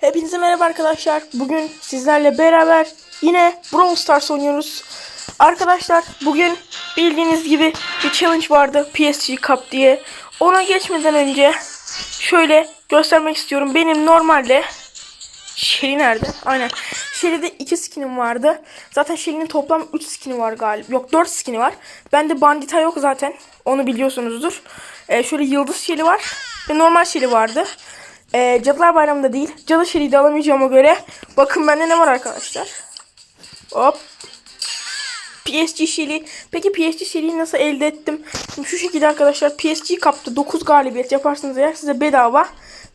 Hepinize merhaba arkadaşlar. Bugün sizlerle beraber yine Brawl Stars oynuyoruz. Arkadaşlar bugün bildiğiniz gibi bir challenge vardı PSG Cup diye. Ona geçmeden önce şöyle göstermek istiyorum. Benim normalde Shelly nerede? Aynen. Shelly'de 2 skinim vardı. Zaten Shelly'nin toplam 3 skini var galiba. Yok 4 skini var. Bende Bandita yok zaten. Onu biliyorsunuzdur. Ee, şöyle Yıldız Shelly var. Ve normal Shelly vardı. Ee, Cadılar Bayramı'nda değil. Cadı de alamayacağıma göre. Bakın bende ne var arkadaşlar. Hop. PSG Shelly. Peki PSG Shelly'yi nasıl elde ettim? Şimdi şu şekilde arkadaşlar PSG kapta 9 galibiyet yaparsanız eğer size bedava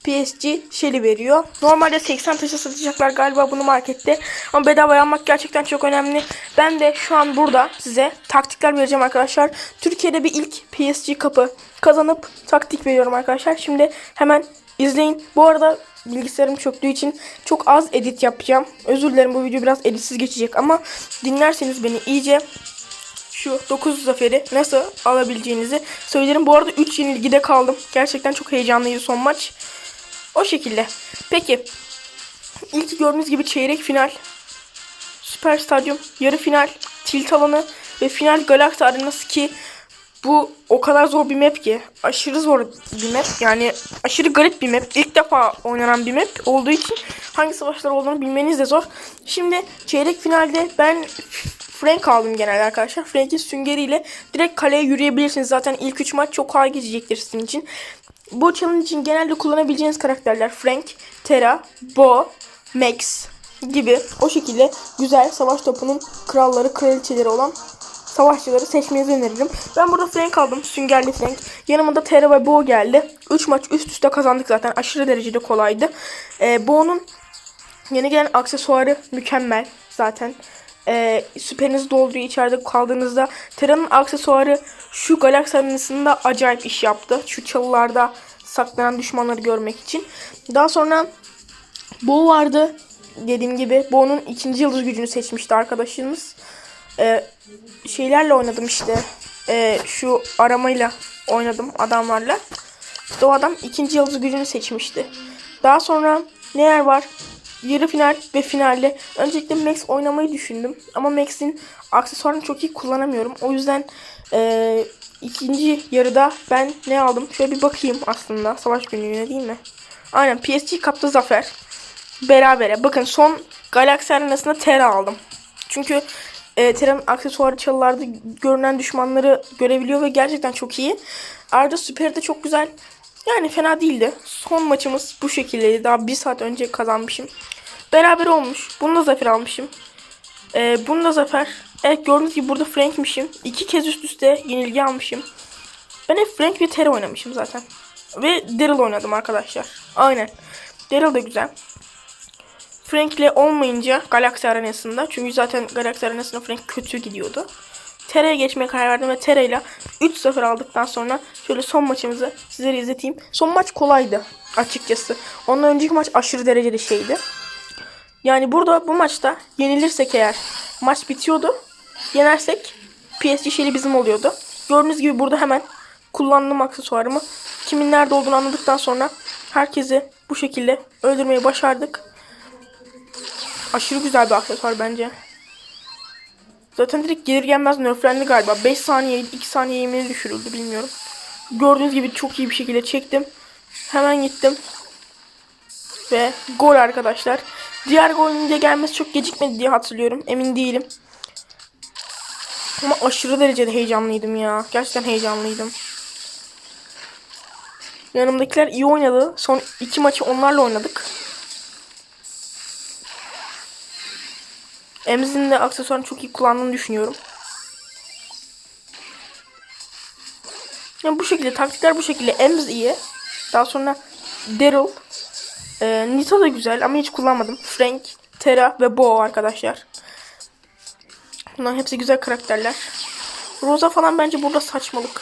PSG Shelly veriyor. Normalde 80 taşa satacaklar galiba bunu markette. Ama bedava almak gerçekten çok önemli. Ben de şu an burada size taktikler vereceğim arkadaşlar. Türkiye'de bir ilk PSG kapı kazanıp taktik veriyorum arkadaşlar. Şimdi hemen izleyin. Bu arada bilgisayarım çöktüğü için çok az edit yapacağım. Özür dilerim bu video biraz editsiz geçecek ama dinlerseniz beni iyice şu 9 zaferi nasıl alabileceğinizi söylerim. Bu arada 3 yenilgide kaldım. Gerçekten çok heyecanlıydı son maç. O şekilde. Peki. İlk gördüğünüz gibi çeyrek final. Süper Stadyum, yarı final, tilt alanı ve final Galaxy Arenası ki bu o kadar zor bir map ki. Aşırı zor bir map. Yani aşırı garip bir map. İlk defa oynanan bir map olduğu için hangi savaşlar olduğunu bilmeniz de zor. Şimdi çeyrek finalde ben Frank aldım genelde arkadaşlar. Frank'in süngeriyle direkt kaleye yürüyebilirsiniz. Zaten ilk 3 maç çok kolay geçecektir sizin için. Bu challenge için genelde kullanabileceğiniz karakterler Frank, Terra, Bo, Max gibi o şekilde güzel savaş topunun kralları, kraliçeleri olan savaşçıları seçmenizi öneririm. Ben burada Frank aldım. Süngerli Frank. Yanıma da ve Bo geldi. 3 maç üst üste kazandık zaten. Aşırı derecede kolaydı. Ee, Bo'nun yeni gelen aksesuarı mükemmel zaten. Ee, süperiniz dolduğu içeride kaldığınızda Terra'nın aksesuarı şu Galaxy arenasında acayip iş yaptı. Şu çalılarda saklanan düşmanları görmek için. Daha sonra Bo vardı. Dediğim gibi Bo'nun ikinci yıldız gücünü seçmişti arkadaşımız. Ee, şeylerle oynadım işte. Ee, şu aramayla oynadım adamlarla. İşte o adam ikinci yıldız gücünü seçmişti. Daha sonra neler var? Yarı final ve finalde öncelikle Max oynamayı düşündüm. Ama Max'in aksesuarını çok iyi kullanamıyorum. O yüzden ee, ikinci yarıda ben ne aldım? Şöyle bir bakayım aslında. Savaş günlüğüne değil mi? Aynen PSG kapta zafer. Berabere. Bakın son Galaxy Arenası'nda Terra aldım. Çünkü e, Terra'nın aksesuarı çalılarda görünen düşmanları görebiliyor ve gerçekten çok iyi. Ayrıca Süper'i de çok güzel. Yani fena değildi. Son maçımız bu şekildeydi. Daha bir saat önce kazanmışım. Beraber olmuş. Bunu da zafer almışım. Ee, bunu da zafer. Evet gördüğünüz gibi burada Frank'mişim. İki kez üst üste yenilgi almışım. Ben hep Frank ve Terra oynamışım zaten. Ve Daryl oynadım arkadaşlar. Aynen. Daryl da güzel. Frank ile olmayınca Galaxy Arenası'nda. Çünkü zaten Galaxy Arenası'nda Frank kötü gidiyordu. Tera'ya geçmeye karar verdim ve Tera ile 3-0 aldıktan sonra şöyle son maçımızı sizlere izleteyim. Son maç kolaydı açıkçası. Ondan önceki maç aşırı derecede şeydi. Yani burada bu maçta yenilirsek eğer maç bitiyordu. Yenersek PSG şeyli bizim oluyordu. Gördüğünüz gibi burada hemen kullandığım aksesuarımı kimin nerede olduğunu anladıktan sonra herkesi bu şekilde öldürmeyi başardık. Aşırı güzel bir aksesuar bence. Zaten direkt gelir gelmez nerflendi galiba. 5 saniye 2 saniye yemeği düşürüldü bilmiyorum. Gördüğünüz gibi çok iyi bir şekilde çektim. Hemen gittim. Ve gol arkadaşlar. Diğer golün de gelmesi çok gecikmedi diye hatırlıyorum. Emin değilim. Ama aşırı derecede heyecanlıydım ya. Gerçekten heyecanlıydım. Yanımdakiler iyi oynadı. Son iki maçı onlarla oynadık. Emz'in de aksesuarını çok iyi kullandığını düşünüyorum. Yani bu şekilde taktikler bu şekilde. Emz iyi. Daha sonra Daryl. Ee, Nita da güzel ama hiç kullanmadım. Frank, Terra ve Bo arkadaşlar. Bunların hepsi güzel karakterler. Rosa falan bence burada saçmalık.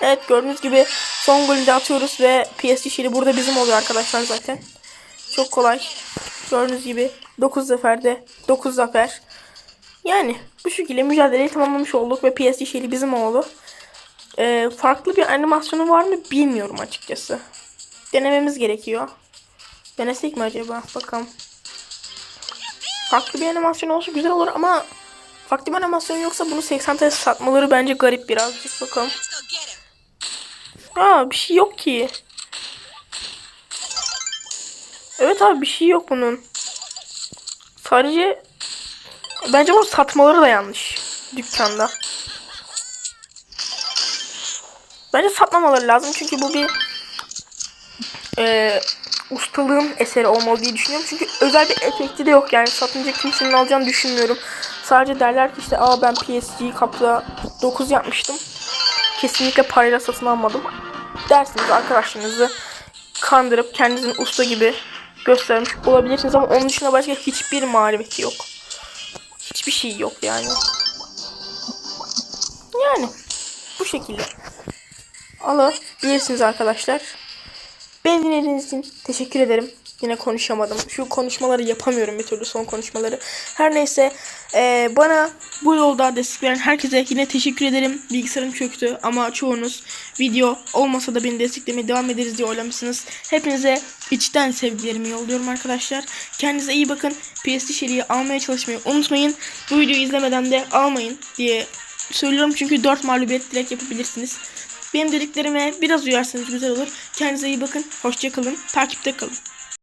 Evet gördüğünüz gibi son golü de atıyoruz ve PSG şili burada bizim oluyor arkadaşlar zaten. Çok kolay. Gördüğünüz gibi 9 zaferde 9 zafer. Yani bu şekilde mücadeleyi tamamlamış olduk ve PSG şehri bizim oldu. Ee, farklı bir animasyonu var mı bilmiyorum açıkçası. denememiz gerekiyor. Denesek mi acaba? Bakalım. Farklı bir animasyon olsa güzel olur ama farklı bir animasyon yoksa bunu 80 TL satmaları bence garip birazcık. Bakalım. Aa bir şey yok ki. Evet abi bir şey yok bunun. Sadece bence bunu satmaları da yanlış dükkanda. Bence satmamaları lazım çünkü bu bir eee ustalığın eseri olmalı diye düşünüyorum. Çünkü özel bir efekti de yok yani satınca kimsenin alacağını düşünmüyorum. Sadece derler ki işte aa ben PSG kapta 9 yapmıştım. Kesinlikle parayla satın almadım. Dersiniz arkadaşlarınızı kandırıp kendinizin usta gibi göstermiş olabilirsiniz ama onun dışında başka hiçbir marifeti yok. Hiçbir şey yok yani. Yani bu şekilde alabilirsiniz arkadaşlar. Beni dinlediğiniz için teşekkür ederim. Yine konuşamadım. Şu konuşmaları yapamıyorum bir türlü son konuşmaları. Her neyse eee, bana bu yolda destek veren herkese yine teşekkür ederim. Bilgisayarım çöktü ama çoğunuz video olmasa da beni desteklemeye devam ederiz diye oylamışsınız. Hepinize içten sevgilerimi yolluyorum arkadaşlar. Kendinize iyi bakın. PSD seriyi almaya çalışmayı unutmayın. Bu videoyu izlemeden de almayın diye söylüyorum çünkü 4 mağlubiyet direkt yapabilirsiniz. Benim dediklerime biraz uyarsanız güzel olur. Kendinize iyi bakın. Hoşçakalın. Takipte kalın.